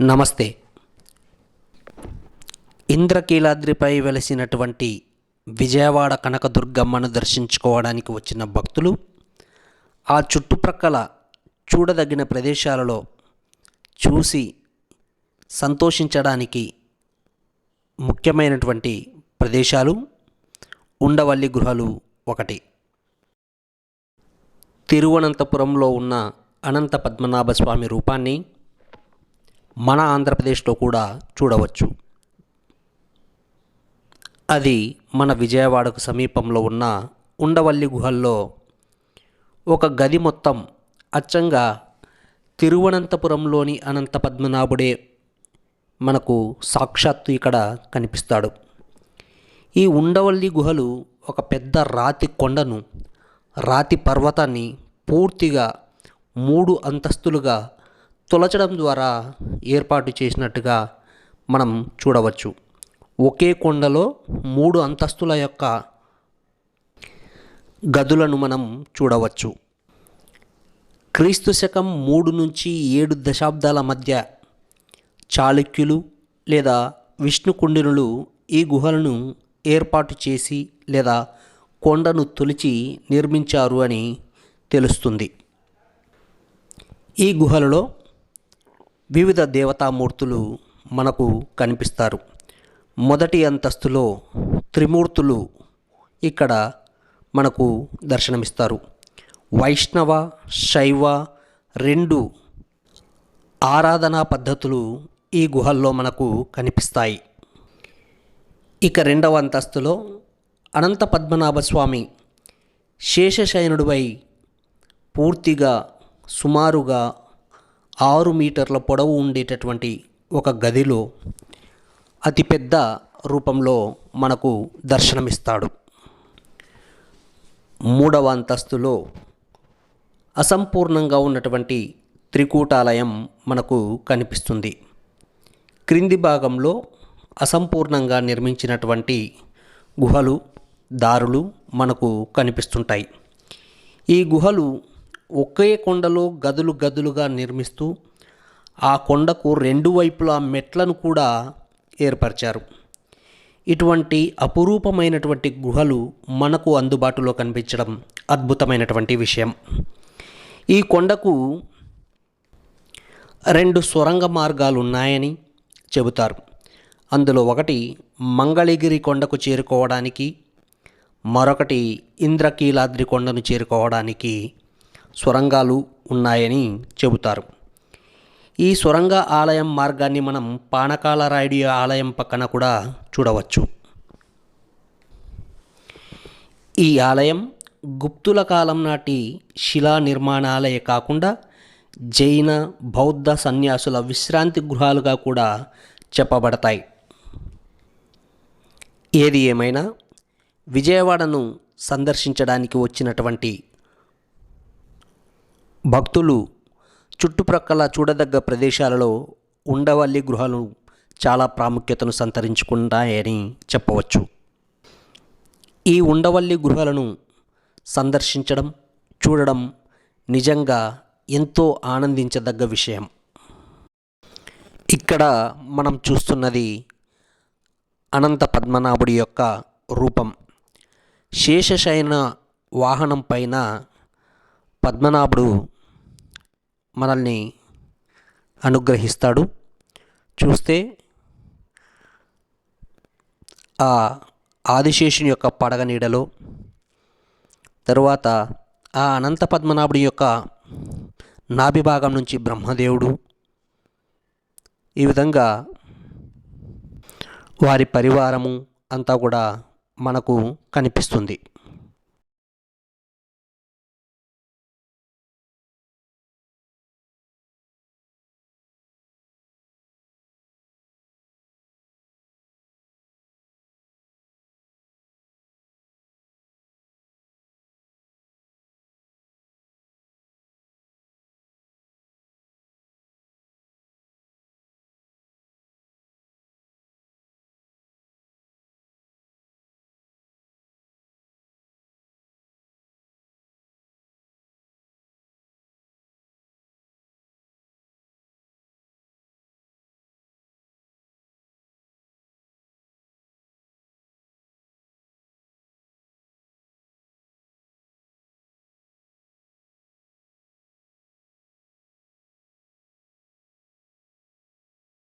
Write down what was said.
నమస్తే. ఇంద్రకీలాద్రిపై వెలసినటువంటి విజయవాడ కనకదుర్గమ్మను దర్శించుకోవడానికి వచ్చిన భక్తులు ఆ చుట్టుప్రక్కల చూడదగిన ప్రదేశాలలో చూసి సంతోషించడానికి ముఖ్యమైనటువంటి ప్రదేశాలు ఉండవల్లి గుహలు ఒకటి. తిరువనంతపురంలో ఉన్న అనంత పద్మనాభ స్వామి రూపాన్ని మన ఆంధ్రప్రదేశ్లో కూడా చూడవచ్చు. అది మన విజయవాడకు సమీపంలో ఉన్న ఉండవల్లి గుహల్లో ఒక గది మొత్తం అచ్చంగా తిరువనంతపురంలోని అనంత పద్మనాభుడే మనకు సాక్షాత్తు ఇక్కడ కనిపిస్తాడు. ఈ ఉండవల్లి గుహలు ఒక పెద్ద రాతి కొండను రాతి పర్వతాన్ని పూర్తిగా మూడు అంతస్తులుగా తొలచడం ద్వారా ఏర్పాటు చేసినట్టుగా మనం చూడవచ్చు. ఒకే కొండలో మూడు అంతస్తుల యొక్క గదులను మనం చూడవచ్చు. క్రీస్తు శకం మూడు నుంచి ఏడు దశాబ్దాల మధ్య చాళుక్యులు లేదా విష్ణుకుండినులు ఈ గుహలను ఏర్పాటు చేసి లేదా కొండను తొలిచి నిర్మించారు అని తెలుస్తుంది. ఈ గుహలలో వివిధ దేవతామూర్తులు మనకు కనిపిస్తారు. మొదటి అంతస్తులో త్రిమూర్తులు ఇక్కడ మనకు దర్శనమిస్తారు. వైష్ణవ శైవ రెండు ఆరాధనా పద్ధతులు ఈ గుహల్లో మనకు కనిపిస్తాయి. ఇక రెండవ అంతస్తులో అనంత పద్మనాభ స్వామి శేషశయనుడిపై పూర్తిగా సుమారుగా ఆరు మీటర్ల పొడవు ఉండేటటువంటి ఒక గదిలో అతిపెద్ద రూపంలో మనకు దర్శనమిస్తాడు. మూడవ అంతస్తులో అసంపూర్ణంగా ఉన్నటువంటి త్రికూటాలయం మనకు కనిపిస్తుంది. క్రింది భాగంలో అసంపూర్ణంగా నిర్మించినటువంటి గుహలు దారులు మనకు కనిపిస్తుంటాయి. ఈ గుహలు ఒకే కొండలో గదులు గదులుగా నిర్మిస్తూ ఆ కొండకు రెండు వైపులా మెట్లను కూడా ఏర్పరిచారు. ఇటువంటి అపురూపమైనటువంటి గుహలు మనకు అందుబాటులో కనిపించడం అద్భుతమైనటువంటి విషయం. ఈ కొండకు రెండు సొరంగ మార్గాలు ఉన్నాయని చెబుతారు. అందులో ఒకటి మంగళగిరి కొండకు చేరుకోవడానికి మరొకటి ఇంద్రకీలాద్రి కొండను చేరుకోవడానికి సొరంగాలు ఉన్నాయని చెబుతారు. ఈ సొరంగ ఆలయం మార్గాన్ని మనం పానకాల రాయుడి ఆలయం పక్కన కూడా చూడవచ్చు. ఈ ఆలయం గుప్తుల కాలం నాటి శిలా నిర్మాణాలయే కాకుండా జైన బౌద్ధ సన్యాసుల విశ్రాంతి గృహాలుగా కూడా చెప్పబడతాయి. ఏది ఏమైనా విజయవాడను సందర్శించడానికి వచ్చినటువంటి భక్తులు చుట్టుప్రక్కల చూడదగ్గ ప్రదేశాలలో ఉండవల్లి గృహాలు చాలా ప్రాముఖ్యతను సంతరించుకుంటాయని చెప్పవచ్చు. ఈ ఉండవల్లి గృహాలను సందర్శించడం చూడడం నిజంగా ఎంతో ఆనందించదగ్గ విషయం. ఇక్కడ మనం చూస్తున్నది అనంత పద్మనాభుడి యొక్క రూపం. శేషశయన వాహనం పైన పద్మనాభుడు మనల్ని అనుగ్రహిస్తాడు. చూస్తే ఆ ఆదిశేషుని యొక్క పడగ నీడలో తరువాత ఆ అనంత పద్మనాభుడి యొక్క నాభిభాగం నుంచి బ్రహ్మదేవుడు. ఈ విధంగా వారి పరివారము అంతా కూడా మనకు కనిపిస్తుంది.